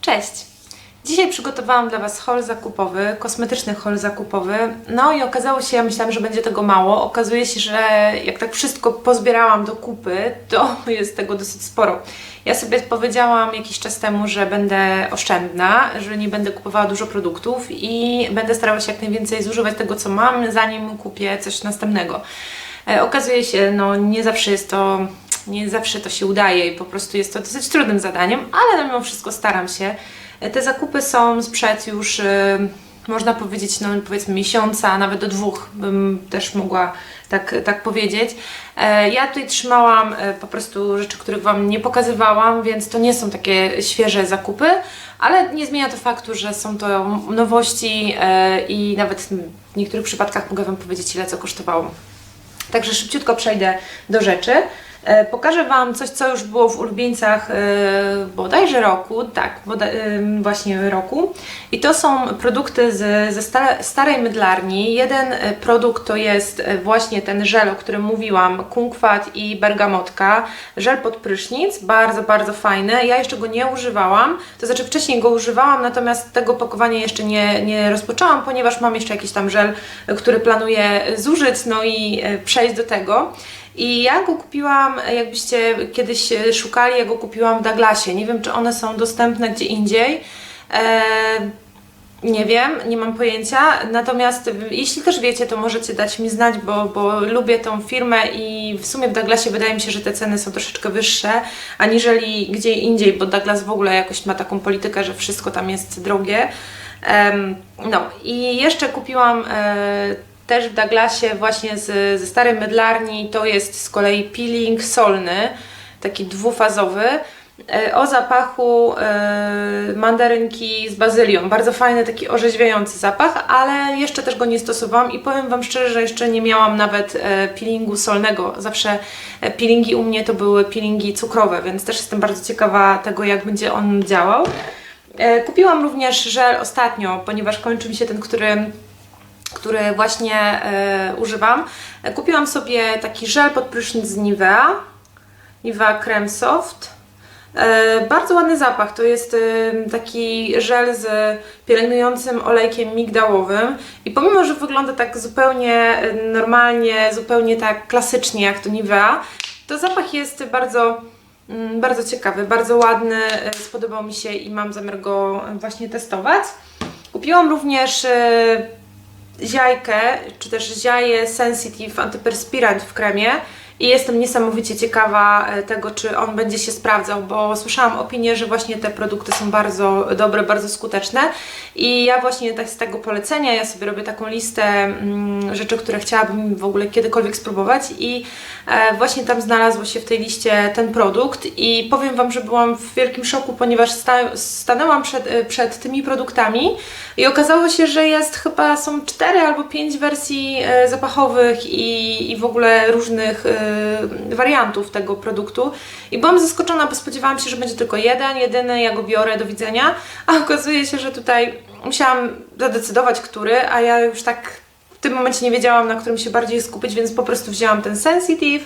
Cześć! Dzisiaj przygotowałam dla Was haul zakupowy, kosmetyczny haul zakupowy. No i okazało się, ja myślałam, że będzie tego mało. Okazuje się, że jak tak wszystko pozbierałam do kupy, to jest tego dosyć sporo. Ja sobie powiedziałam jakiś czas temu, że będę oszczędna, że nie będę kupowała dużo produktów i będę starała się jak najwięcej zużywać tego, co mam, zanim kupię coś następnego. E, Okazuje się, no nie zawsze jest to, nie zawsze to się udaje i po prostu jest to dosyć trudnym zadaniem, ale no mimo wszystko staram się. Te zakupy są sprzed już, e, można powiedzieć, no powiedzmy miesiąca, nawet do dwóch bym też mogła tak, tak powiedzieć. E, Ja tutaj trzymałam e, po prostu rzeczy, których Wam nie pokazywałam, więc to nie są takie świeże zakupy, ale nie zmienia to faktu, że są to nowości e, i nawet w niektórych przypadkach mogę Wam powiedzieć, ile co kosztowało. Także szybciutko przejdę do rzeczy. E, Pokażę Wam coś, co już było w ulubieńcach e, bodajże roku, tak, boda, e, właśnie roku. I to są produkty z, ze stare, starej mydlarni. Jeden produkt to jest właśnie ten żel, o którym mówiłam, kunkwat i bergamotka. Żel pod prysznic, bardzo, bardzo fajny. Ja jeszcze go nie używałam, to znaczy wcześniej go używałam, natomiast tego pakowania jeszcze nie, nie rozpoczęłam, ponieważ mam jeszcze jakiś tam żel, który planuję zużyć, no i przejść do tego. I ja go kupiłam, jakbyście kiedyś szukali, ja go kupiłam w Douglasie. Nie wiem, czy one są dostępne gdzie indziej. E, nie wiem, nie mam pojęcia. Natomiast jeśli też wiecie, to możecie dać mi znać, bo, bo lubię tą firmę i w sumie w Douglasie wydaje mi się, że te ceny są troszeczkę wyższe, aniżeli gdzie indziej, bo Douglas w ogóle jakoś ma taką politykę, że wszystko tam jest drogie. Em, no i jeszcze kupiłam e, też w Douglasie właśnie z, ze starej mydlarni, to jest z kolei peeling solny, taki dwufazowy. E, O zapachu e, mandarynki z bazylią. Bardzo fajny, taki orzeźwiający zapach, ale jeszcze też go nie stosowałam i powiem Wam szczerze, że jeszcze nie miałam nawet e, peelingu solnego. Zawsze peelingi u mnie to były peelingi cukrowe, więc też jestem bardzo ciekawa tego, jak będzie on działał. Kupiłam również żel ostatnio, ponieważ kończy mi się ten, który który właśnie e, używam. E, Kupiłam sobie taki żel pod prysznic z Nivea, Nivea Creme Soft. E, bardzo ładny zapach, to jest taki żel z pielęgnującym olejkiem migdałowym i pomimo, że wygląda tak zupełnie normalnie, zupełnie tak klasycznie jak to Nivea, to zapach jest bardzo mm, bardzo ciekawy, bardzo ładny, spodobał mi się i mam zamiar go właśnie testować. Kupiłam również ziajkę, czy też ziaję Sensitive Antyperspirant w kremie i jestem niesamowicie ciekawa e, tego, czy on będzie się sprawdzał, bo słyszałam opinię, że właśnie te produkty są bardzo dobre, bardzo skuteczne. I ja właśnie tak z tego polecenia, ja sobie robię taką listę mm, rzeczy, które chciałabym w ogóle kiedykolwiek spróbować. I e, właśnie tam znalazło się w tej liście ten produkt. I powiem Wam, że byłam w wielkim szoku, ponieważ sta stanęłam przed, e, przed tymi produktami i okazało się, że jest chyba, są cztery albo pięć wersji zapachowych i, i w ogóle różnych wariantów tego produktu. I byłam zaskoczona, bo spodziewałam się, że będzie tylko jeden, jedyny, ja go biorę, do widzenia, a okazuje się, że tutaj musiałam zadecydować, który, a ja już tak w tym momencie nie wiedziałam, na którym się bardziej skupić, więc po prostu wzięłam ten Sensitive,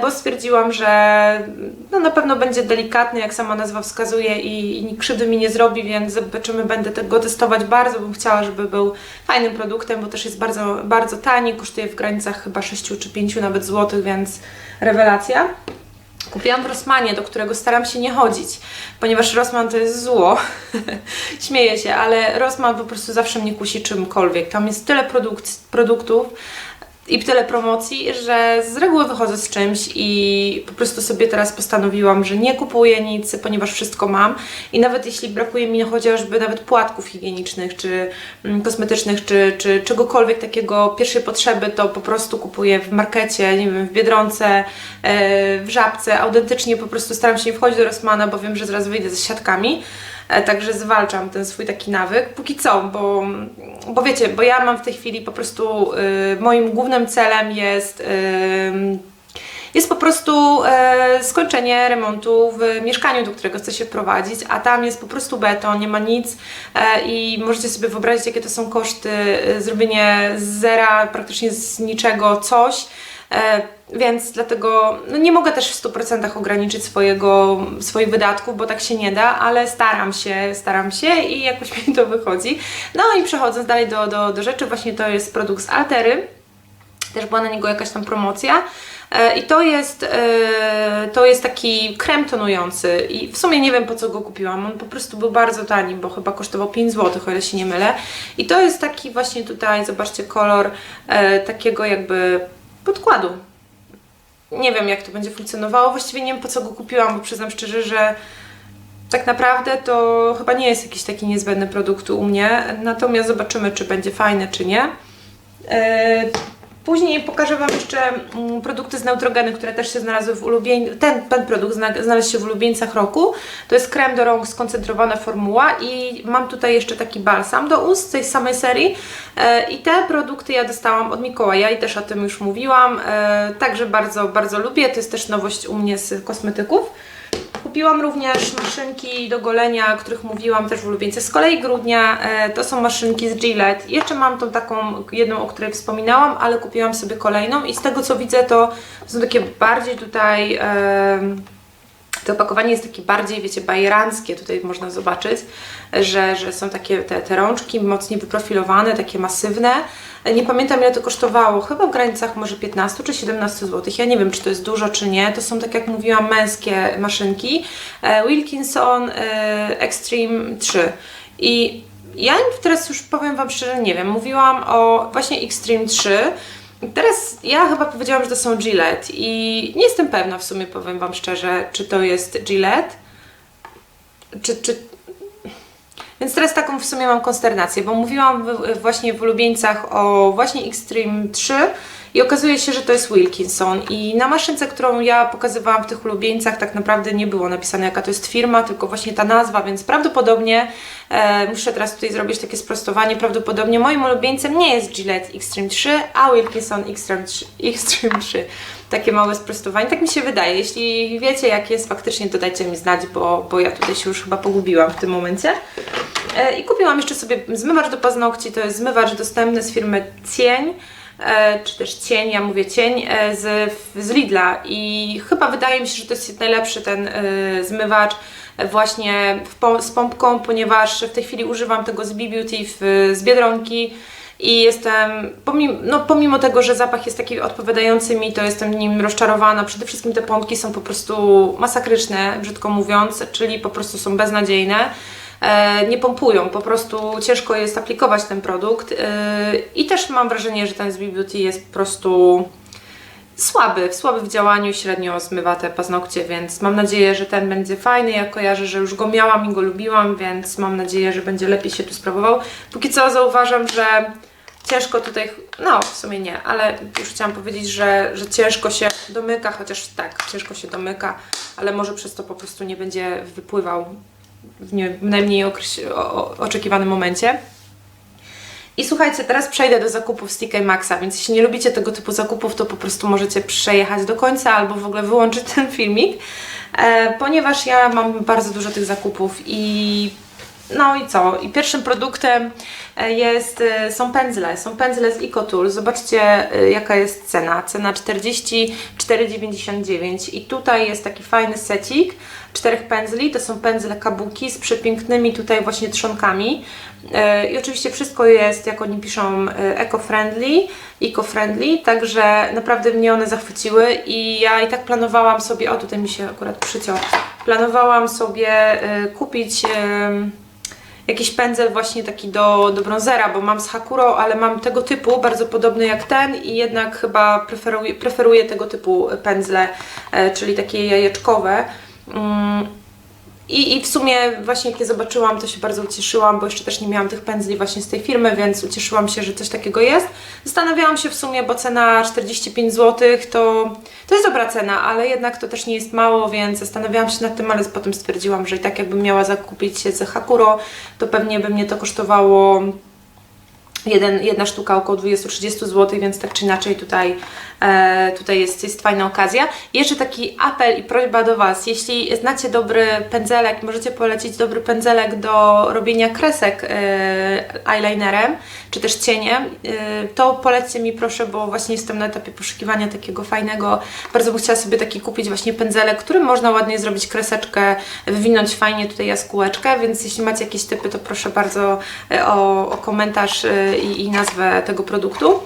bo stwierdziłam, że no, na pewno będzie delikatny, jak sama nazwa wskazuje i, i krzywdy mi nie zrobi, więc zobaczymy, będę tego testować. Bardzo bym chciała, żeby był fajnym produktem, bo też jest bardzo, bardzo tani, kosztuje w granicach chyba 6 czy 5 nawet złotych, więc rewelacja. Kupiłam w Rossmanie, do którego staram się nie chodzić, ponieważ Rossmann to jest zło. Śmieję się, ale Rossmann po prostu zawsze mnie kusi czymkolwiek. Tam jest tyle produkt, produktów i tyle promocji, że z reguły wychodzę z czymś i po prostu sobie teraz postanowiłam, że nie kupuję nic, ponieważ wszystko mam i nawet jeśli brakuje mi chociażby nawet płatków higienicznych, czy mm, kosmetycznych, czy, czy czegokolwiek takiego pierwszej potrzeby, to po prostu kupuję w markecie, nie wiem, w Biedronce, e, w Żabce, autentycznie po prostu staram się nie wchodzić do Rossmana, bo wiem, że zaraz wyjdę ze siatkami. E, Także zwalczam ten swój taki nawyk, póki co, bo, bo wiecie, bo ja mam w tej chwili po prostu y, moim głównym celem jest. y, jest po prostu e, skończenie remontu w mieszkaniu, do którego chcę się wprowadzić, a tam jest po prostu beton, nie ma nic e, i możecie sobie wyobrazić, jakie to są koszty, e, zrobienie z zera, praktycznie z niczego coś. E, więc dlatego no nie mogę też w 100% ograniczyć swojego, swoich wydatków, bo tak się nie da, ale staram się, staram się i jakoś mi to wychodzi. No i przechodząc dalej do, do, do rzeczy, właśnie to jest produkt z Altery. Też była na niego jakaś tam promocja. E, I to jest, e, to jest taki krem tonujący i w sumie nie wiem po co go kupiłam, on po prostu był bardzo tani, bo chyba kosztował 5 zł, o ile się nie mylę. I to jest taki właśnie tutaj, zobaczcie, kolor takiego jakby podkładu. Nie wiem jak to będzie funkcjonowało, właściwie nie wiem po co go kupiłam, bo przyznam szczerze, że tak naprawdę to chyba nie jest jakiś taki niezbędny produkt u mnie, natomiast zobaczymy czy będzie fajny czy nie. Później pokażę Wam jeszcze mm, produkty z Neutrogeny, które też się znalazły w ulubieńcach. Ten, ten produkt znalazł się w ulubieńcach roku. To jest krem do rąk skoncentrowana formuła i mam tutaj jeszcze taki balsam do ust z tej samej serii. E, I te produkty ja dostałam od Mikołaja i też o tym już mówiłam. E, także bardzo, bardzo lubię. To jest też nowość u mnie z kosmetyków. Kupiłam również maszynki do golenia, o których mówiłam też w ulubieńce. Z kolei grudnia e, to są maszynki z Gillette. Jeszcze mam tą taką jedną, o której wspominałam, ale kupiłam sobie kolejną i z tego co widzę to są takie bardziej tutaj... to opakowanie jest takie bardziej, wiecie, bajeranckie, tutaj można zobaczyć, że, że są takie te, te rączki mocniej wyprofilowane, takie masywne. Nie pamiętam ile to kosztowało, chyba w granicach może 15 czy 17 zł. Ja nie wiem, czy to jest dużo, czy nie. To są, tak jak mówiłam, męskie maszynki. E, Wilkinson e, Extreme 3. I ja teraz już powiem Wam szczerze, nie wiem, mówiłam o właśnie Extreme 3, Teraz ja chyba powiedziałam, że to są Gillette i nie jestem pewna w sumie, powiem Wam szczerze, czy to jest Gillette, czy, czy... Więc teraz taką w sumie mam konsternację, bo mówiłam właśnie w ulubieńcach o właśnie Extreme 3 i okazuje się, że to jest Wilkinson i na maszynce, którą ja pokazywałam w tych ulubieńcach tak naprawdę nie było napisane jaka to jest firma, tylko właśnie ta nazwa, więc prawdopodobnie e, muszę teraz tutaj zrobić takie sprostowanie, prawdopodobnie moim ulubieńcem nie jest Gillette Extreme 3, a Wilkinson Extreme 3. Extreme 3. Takie małe sprostowanie, tak mi się wydaje. Jeśli wiecie jak jest, faktycznie to dajcie mi znać, bo, bo ja tutaj się już chyba pogubiłam w tym momencie. E, I kupiłam jeszcze sobie zmywacz do paznokci, to jest zmywacz dostępny z firmy Cień. E, czy też cień, ja mówię cień, e, z, z Lidla i chyba wydaje mi się, że to jest najlepszy ten e, zmywacz właśnie z pompką, ponieważ w tej chwili używam tego z B-Beauty z Biedronki i jestem, pomimo, no, pomimo tego, że zapach jest taki odpowiadający mi, to jestem nim rozczarowana. Przede wszystkim te pompki są po prostu masakryczne, brzydko mówiąc, czyli po prostu są beznadziejne. E, nie pompują, po prostu ciężko jest aplikować ten produkt e, i też mam wrażenie, że ten z Beauty jest po prostu słaby, słaby w działaniu, średnio zmywa te paznokcie, więc mam nadzieję, że ten będzie fajny. Ja kojarzę, że już go miałam i go lubiłam, więc mam nadzieję, że będzie lepiej się tu sprawował. Póki co zauważam, że ciężko tutaj, no w sumie nie, ale już chciałam powiedzieć, że, że ciężko się domyka, chociaż tak, ciężko się domyka, ale może przez to po prostu nie będzie wypływał w, nie, w najmniej oczekiwanym momencie. I słuchajcie, teraz przejdę do zakupów z TK Maxa, więc jeśli nie lubicie tego typu zakupów, to po prostu możecie przejechać do końca albo w ogóle wyłączyć ten filmik, e, ponieważ ja mam bardzo dużo tych zakupów i no i co? I pierwszym produktem e, jest, e, są pędzle. Są pędzle z EcoTool. Zobaczcie e, jaka jest cena. Cena 44,99 i tutaj jest taki fajny secik czterech pędzli. To są pędzle kabuki z przepięknymi tutaj właśnie trzonkami. I oczywiście wszystko jest, jak oni piszą, eco-friendly, eco-friendly, także naprawdę mnie one zachwyciły i ja i tak planowałam sobie, o tutaj mi się akurat przyciął, planowałam sobie kupić jakiś pędzel właśnie taki do, do bronzera, bo mam z Hakuro, ale mam tego typu, bardzo podobny jak ten i jednak chyba preferuję, preferuję tego typu pędzle, e, czyli takie jajeczkowe. Mm i, I w sumie właśnie jak je zobaczyłam, to się bardzo ucieszyłam, bo jeszcze też nie miałam tych pędzli właśnie z tej firmy, więc ucieszyłam się, że coś takiego jest. Zastanawiałam się w sumie, bo cena 45 zł to, to jest dobra cena, ale jednak to też nie jest mało, więc zastanawiałam się nad tym, ale potem stwierdziłam, że i tak jakbym miała zakupić się z Hakuro, to pewnie by mnie to kosztowało Jeden, jedna sztuka około 20-30 zł, więc tak czy inaczej tutaj, e, tutaj jest, jest fajna okazja. Jeszcze taki apel i prośba do Was, jeśli znacie dobry pędzelek, możecie polecić dobry pędzelek do robienia kresek e, eyelinerem, czy też cieniem, e, to polećcie mi proszę, bo właśnie jestem na etapie poszukiwania takiego fajnego, bardzo bym chciała sobie taki kupić właśnie pędzelek, którym można ładnie zrobić kreseczkę, wywinąć fajnie tutaj jaskółeczkę, więc jeśli macie jakieś typy, to proszę bardzo e, o, o komentarz i, i nazwę tego produktu.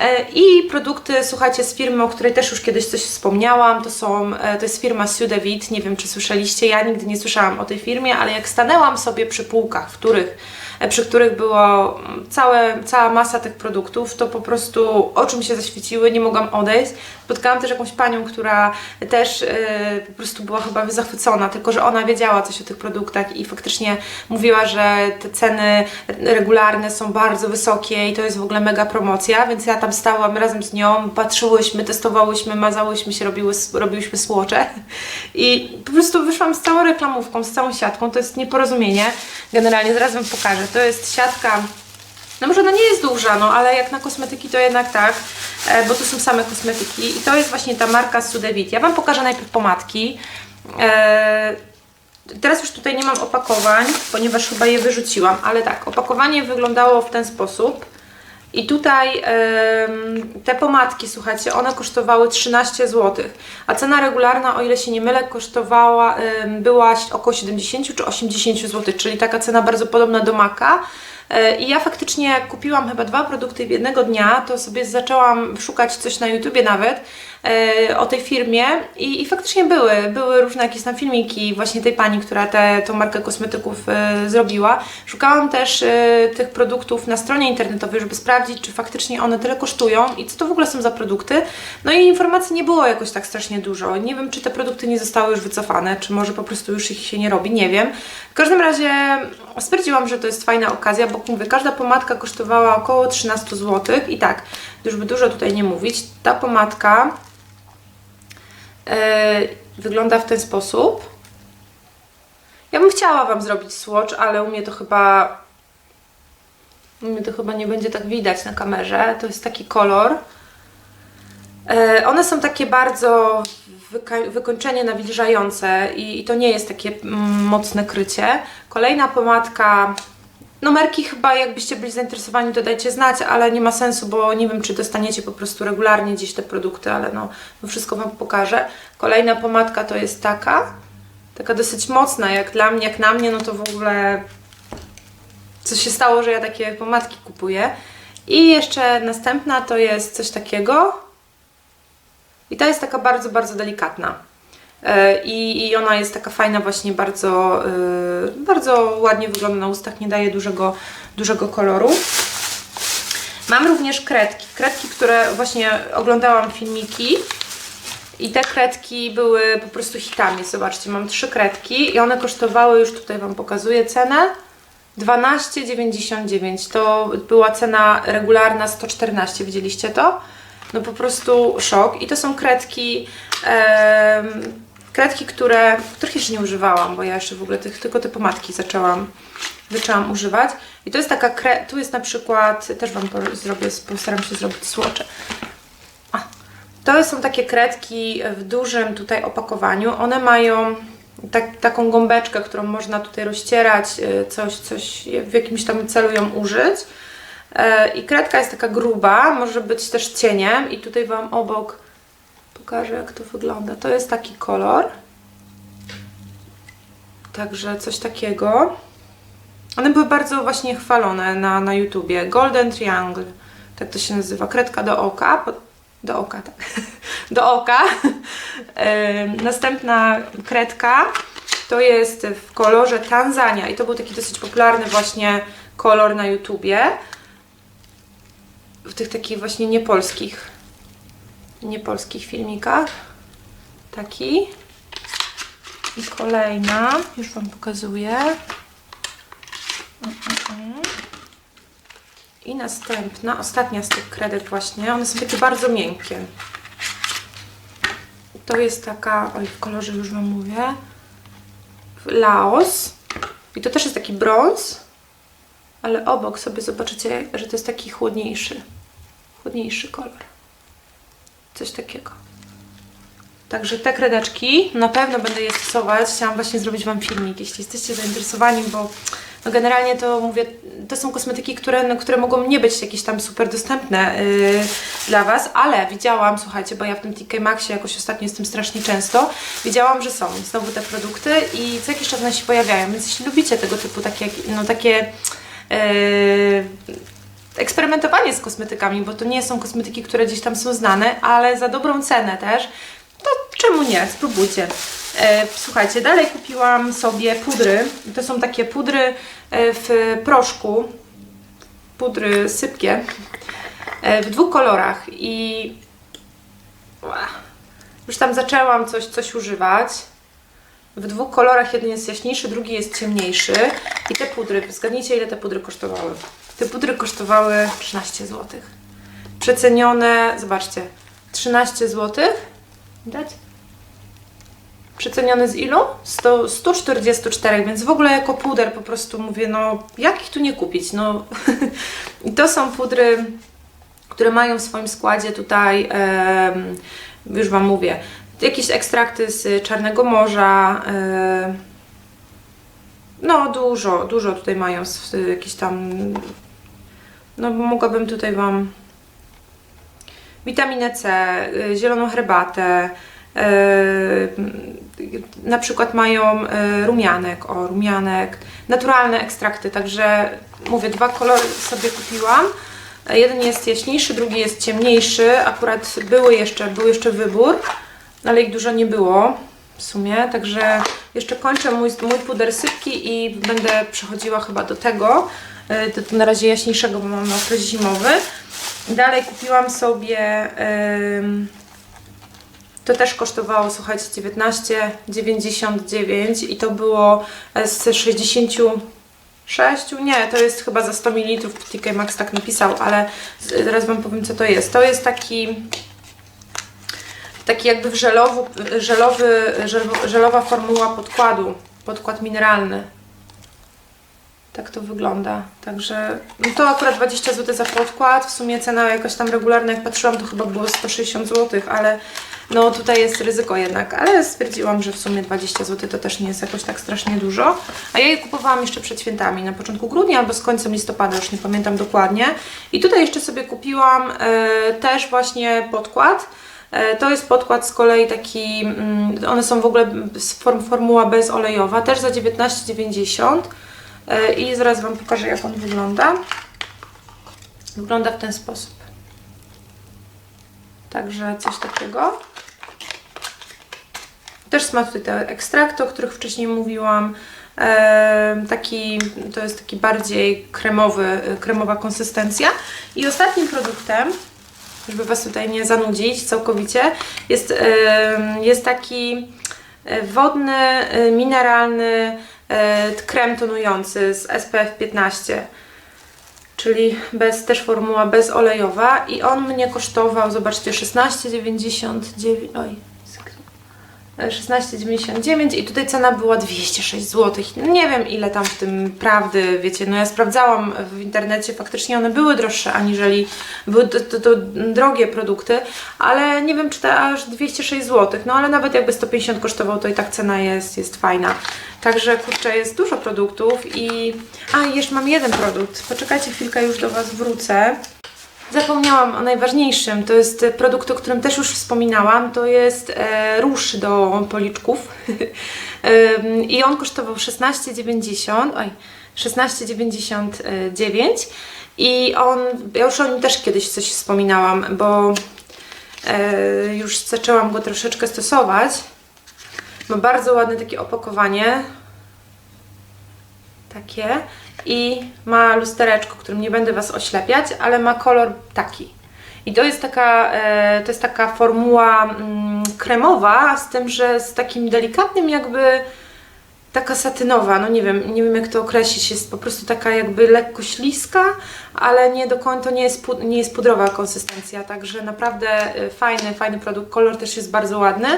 E, I produkty, słuchajcie, z firmy, o której też już kiedyś coś wspomniałam, to są, e, to jest firma Sudevit, nie wiem czy słyszeliście, ja nigdy nie słyszałam o tej firmie, ale jak stanęłam sobie przy półkach, w których, przy których było całe, cała masa tych produktów, to po prostu oczy mi się zaświeciły, nie mogłam odejść. Spotkałam też jakąś panią, która też e, po prostu była chyba zachwycona, tylko że ona wiedziała coś o tych produktach i faktycznie mówiła, że te ceny regularne są bardzo wysokie i to jest w ogóle mega promocja, więc ja tam stałam razem z nią, patrzyłyśmy, testowałyśmy, mazałyśmy się, robiły, robiłyśmy słocze i po prostu wyszłam z całą reklamówką, z całą siatką, to jest nieporozumienie. Generalnie zaraz Wam pokażę. To jest siatka no może ona nie jest duża, no ale jak na kosmetyki to jednak tak, e, bo to są same kosmetyki i to jest właśnie ta marka Sudevit. Ja Wam pokażę najpierw pomadki. E, teraz już tutaj nie mam opakowań, ponieważ chyba je wyrzuciłam, ale tak, opakowanie wyglądało w ten sposób. I tutaj te pomadki, słuchajcie, one kosztowały 13 zł, a cena regularna, o ile się nie mylę, kosztowała, była około 70 czy 80 zł, czyli taka cena bardzo podobna do Maka. E, I ja faktycznie kupiłam chyba dwa produkty w jednego dnia, to sobie zaczęłam szukać coś na YouTubie nawet o tej firmie i, i faktycznie były, były różne jakieś tam filmiki właśnie tej pani, która tę tą markę kosmetyków e, zrobiła. Szukałam też e, tych produktów na stronie internetowej, żeby sprawdzić, czy faktycznie one tyle kosztują i co to w ogóle są za produkty. No i informacji nie było jakoś tak strasznie dużo. Nie wiem, czy te produkty nie zostały już wycofane, czy może po prostu już ich się nie robi, nie wiem. W każdym razie stwierdziłam, że to jest fajna okazja, bo mówię, każda pomadka kosztowała około 13 zł i tak, już by dużo tutaj nie mówić, ta pomadka e, wygląda w ten sposób. Ja bym chciała Wam zrobić swatch, ale u mnie to chyba u mnie to chyba nie będzie tak widać na kamerze. To jest taki kolor. E, one są takie bardzo wykończenie nawilżające i, i to nie jest takie mm, mocne krycie. Kolejna pomadka. Numerki chyba jakbyście byli zainteresowani to dajcie znać, ale nie ma sensu, bo nie wiem czy dostaniecie po prostu regularnie gdzieś te produkty, ale no, no wszystko Wam pokażę. Kolejna pomadka to jest taka, taka dosyć mocna jak dla mnie, jak na mnie, no to w ogóle co się stało, że ja takie pomadki kupuję. I jeszcze następna to jest coś takiego. I ta jest taka bardzo, bardzo delikatna. E, I, I ona jest taka fajna, właśnie bardzo, yy, bardzo ładnie wygląda na ustach, nie daje dużego, dużego koloru. Mam również kredki. Kredki, które właśnie oglądałam filmiki. I te kredki były po prostu hitami. Zobaczcie, mam trzy kredki i one kosztowały, już tutaj Wam pokazuję cenę, 12,99. To była cena regularna 114, widzieliście to? No po prostu szok. I to są kredki, kredki, które, których jeszcze nie używałam, bo ja jeszcze w ogóle tych, tylko te pomadki zaczęłam, zaczęłam używać. I to jest taka, kre, tu jest na przykład, też Wam zrobię, postaram się zrobić słocze. To są takie kredki w dużym tutaj opakowaniu. One mają tak, taką gąbeczkę, którą można tutaj rozcierać, y, coś, coś w jakimś tam celu ją użyć. E, I kredka jest taka gruba, może być też cieniem i tutaj Wam obok pokażę jak to wygląda. To jest taki kolor. Także coś takiego. One były bardzo właśnie chwalone na, na YouTubie. Golden Triangle, tak to się nazywa. Kredka do oka. Do oka, tak. Do oka. Następna kredka to jest w kolorze Tanzania i to był taki dosyć popularny właśnie kolor na YouTubie. W tych takich właśnie niepolskich niepolskich filmikach. Taki. I kolejna, już Wam pokazuję. I następna, ostatnia z tych kredek właśnie. One są takie bardzo miękkie. To jest taka, oj w kolorze już Wam mówię, Laos. I to też jest taki brąz. ale obok sobie zobaczycie, że to jest taki chłodniejszy, chłodniejszy kolor. Coś takiego. Także te kredeczki na pewno będę je stosować. Chciałam właśnie zrobić Wam filmik, jeśli jesteście zainteresowani, bo no generalnie to mówię, to są kosmetyki, które, no, które mogą nie być jakieś tam super dostępne yy, dla Was, ale widziałam, słuchajcie, bo ja w tym TK Maxie jakoś ostatnio jestem strasznie często, widziałam, że są znowu te produkty i co jakiś czas one się pojawiają, więc jeśli lubicie tego typu takie, no takie yy, eksperymentowanie z kosmetykami, bo to nie są kosmetyki, które gdzieś tam są znane, ale za dobrą cenę też, to czemu nie? Spróbujcie. E, słuchajcie, dalej kupiłam sobie pudry. To są takie pudry e, w proszku, pudry sypkie, e, w dwóch kolorach i już tam zaczęłam coś, coś używać. W dwóch kolorach jeden jest jaśniejszy, drugi jest ciemniejszy. I te pudry, zgadnijcie ile te pudry kosztowały. Te pudry kosztowały 13 zł. Przecenione, zobaczcie, 13 zł. Widać? Przeceniony z ilu? 100, 144, więc w ogóle jako puder po prostu mówię, no jak ich tu nie kupić? No i to są pudry, które mają w swoim składzie tutaj, em, już Wam mówię, jakieś ekstrakty z Czarnego Morza, em, no dużo, dużo tutaj mają jakieś tam, no mogłabym tutaj Wam witaminę C, y, zieloną herbatę, y, na przykład mają y, rumianek, o rumianek, naturalne ekstrakty, także mówię, dwa kolory sobie kupiłam. Jeden jest jaśniejszy, drugi jest ciemniejszy. Akurat były jeszcze, był jeszcze wybór, ale ich dużo nie było w sumie, także jeszcze kończę mój, mój puder sypki i będę przechodziła chyba do tego, y, do, na razie jaśniejszego, bo mam okres zimowy. Dalej kupiłam sobie, to też kosztowało, słuchajcie, 19,99 i to było z 66, nie, to jest chyba za 100 ml, TK Maxx tak napisał, ale z- zaraz Wam powiem co to jest. To jest taki taki jakby żelowy, żel- żelowa formuła podkładu, podkład mineralny. Tak to wygląda. Także no to akurat 20 zł za podkład. W sumie cena jakaś tam regularna, jak patrzyłam, to chyba było 160 zł, ale no tutaj jest ryzyko jednak. Ale stwierdziłam, że w sumie 20 zł to też nie jest jakoś tak strasznie dużo. A ja je kupowałam jeszcze przed świętami, na początku grudnia albo z końcem listopada, już nie pamiętam dokładnie. I tutaj jeszcze sobie kupiłam e, też właśnie podkład. E, To jest podkład z kolei taki, mm, one są w ogóle formuła bezolejowa, też za 19,90 E, i zaraz Wam pokażę jak on wygląda. Wygląda w ten sposób. Także coś takiego. Też ma tutaj te ekstrakty, o których wcześniej mówiłam. E, taki, to jest taki bardziej kremowy, kremowa konsystencja. I ostatnim produktem, żeby Was tutaj nie zanudzić całkowicie, jest, e, jest taki e, wodny, e, mineralny e, krem tonujący z SPF 15 czyli bez, też formuła bezolejowa i on mnie kosztował, zobaczcie, 16,99 oj, e, 16,99 i tutaj cena była 206 zł. Nie wiem ile tam w tym prawdy, wiecie, no ja sprawdzałam w internecie, faktycznie one były droższe aniżeli były to, to, to drogie produkty, ale nie wiem czy to aż 206 zł, no ale nawet jakby 150 kosztował, to i tak cena jest, jest fajna. Także kurczę, jest dużo produktów i... A, jeszcze mam jeden produkt. Poczekajcie chwilkę, już do Was wrócę. Zapomniałam o najważniejszym. To jest e, produkt, o którym też już wspominałam. To jest e, róż do policzków. I on kosztował 16,90. Oj, 16,99. I on, ja już o nim też kiedyś coś wspominałam, bo e, już zaczęłam go troszeczkę stosować. Ma bardzo ładne takie opakowanie. Takie. I ma lustereczko, którym nie będę Was oślepiać, ale ma kolor taki. I to jest taka, e, to jest taka formuła mm, kremowa, z tym, że z takim delikatnym jakby taka satynowa, no nie wiem, nie wiem jak to określić, jest po prostu taka jakby lekko śliska, ale nie do końca, to nie jest, nie jest pudrowa konsystencja, także naprawdę e, fajny, fajny produkt, kolor też jest bardzo ładny,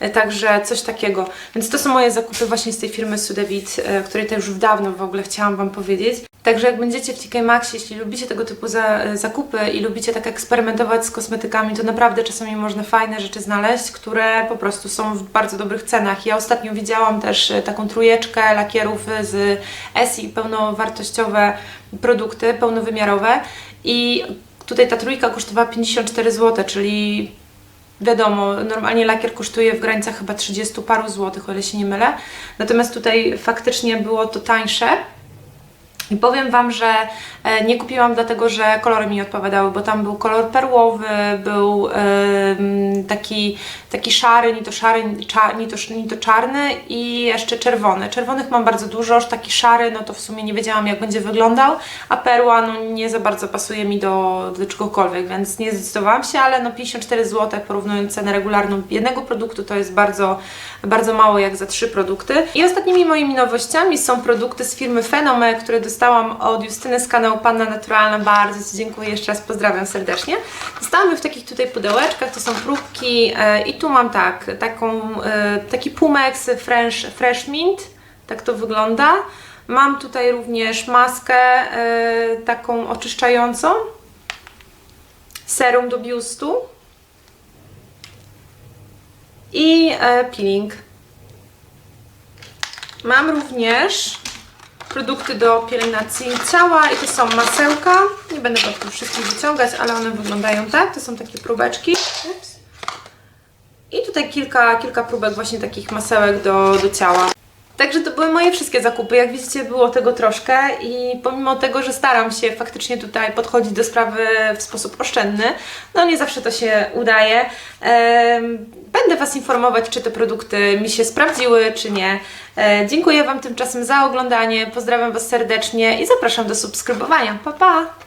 e, także coś takiego. Więc to są moje zakupy właśnie z tej firmy Sudewit, e, której też już dawno w ogóle chciałam Wam powiedzieć. Także jak będziecie w TK Maxx, jeśli lubicie tego typu za, zakupy i lubicie tak eksperymentować z kosmetykami, to naprawdę czasami można fajne rzeczy znaleźć, które po prostu są w bardzo dobrych cenach. Ja ostatnio widziałam też taką trójeczkę lakierów z ESI, pełnowartościowe produkty, pełnowymiarowe i tutaj ta trójka kosztowała 54 zł, czyli Wiadomo, normalnie lakier kosztuje w granicach chyba 30 paru złotych, o ile się nie mylę. Natomiast tutaj faktycznie było to tańsze. I powiem Wam, że e, nie kupiłam dlatego, że kolory mi nie odpowiadały, bo tam był kolor perłowy, był taki, taki szary, ni to szary, ni, to, ni to czarny i jeszcze czerwony. Czerwonych mam bardzo dużo, już taki szary, no to w sumie nie wiedziałam jak będzie wyglądał, a perła no nie za bardzo pasuje mi do, do czegokolwiek, więc nie zdecydowałam się, ale no 54 zł porównując cenę regularną jednego produktu to jest bardzo, bardzo mało jak za trzy produkty. I ostatnimi moimi nowościami są produkty z firmy Fenome, które dostałam od Justyny z kanału Panna Naturalna. Bardzo Ci dziękuję, jeszcze raz pozdrawiam serdecznie. Dostałam je w takich tutaj pudełeczkach, to są próbki e, i tu mam tak, taką, e, taki Pumex Fresh, Fresh Mint, tak to wygląda. Mam tutaj również maskę e, taką oczyszczającą, serum do biustu i e, peeling. Mam również produkty do pielęgnacji ciała i to są masełka. Nie będę tu wszystkich wyciągać, ale one wyglądają tak. To są takie próbeczki. Ups. I tutaj kilka, kilka próbek właśnie takich masełek do, do ciała. Także to były moje wszystkie zakupy. Jak widzicie, było tego troszkę i pomimo tego, że staram się faktycznie tutaj podchodzić do sprawy w sposób oszczędny, no nie zawsze to się udaje. Będę Was informować, czy te produkty mi się sprawdziły, czy nie. E, Dziękuję Wam tymczasem za oglądanie, pozdrawiam Was serdecznie i zapraszam do subskrybowania. Pa, pa!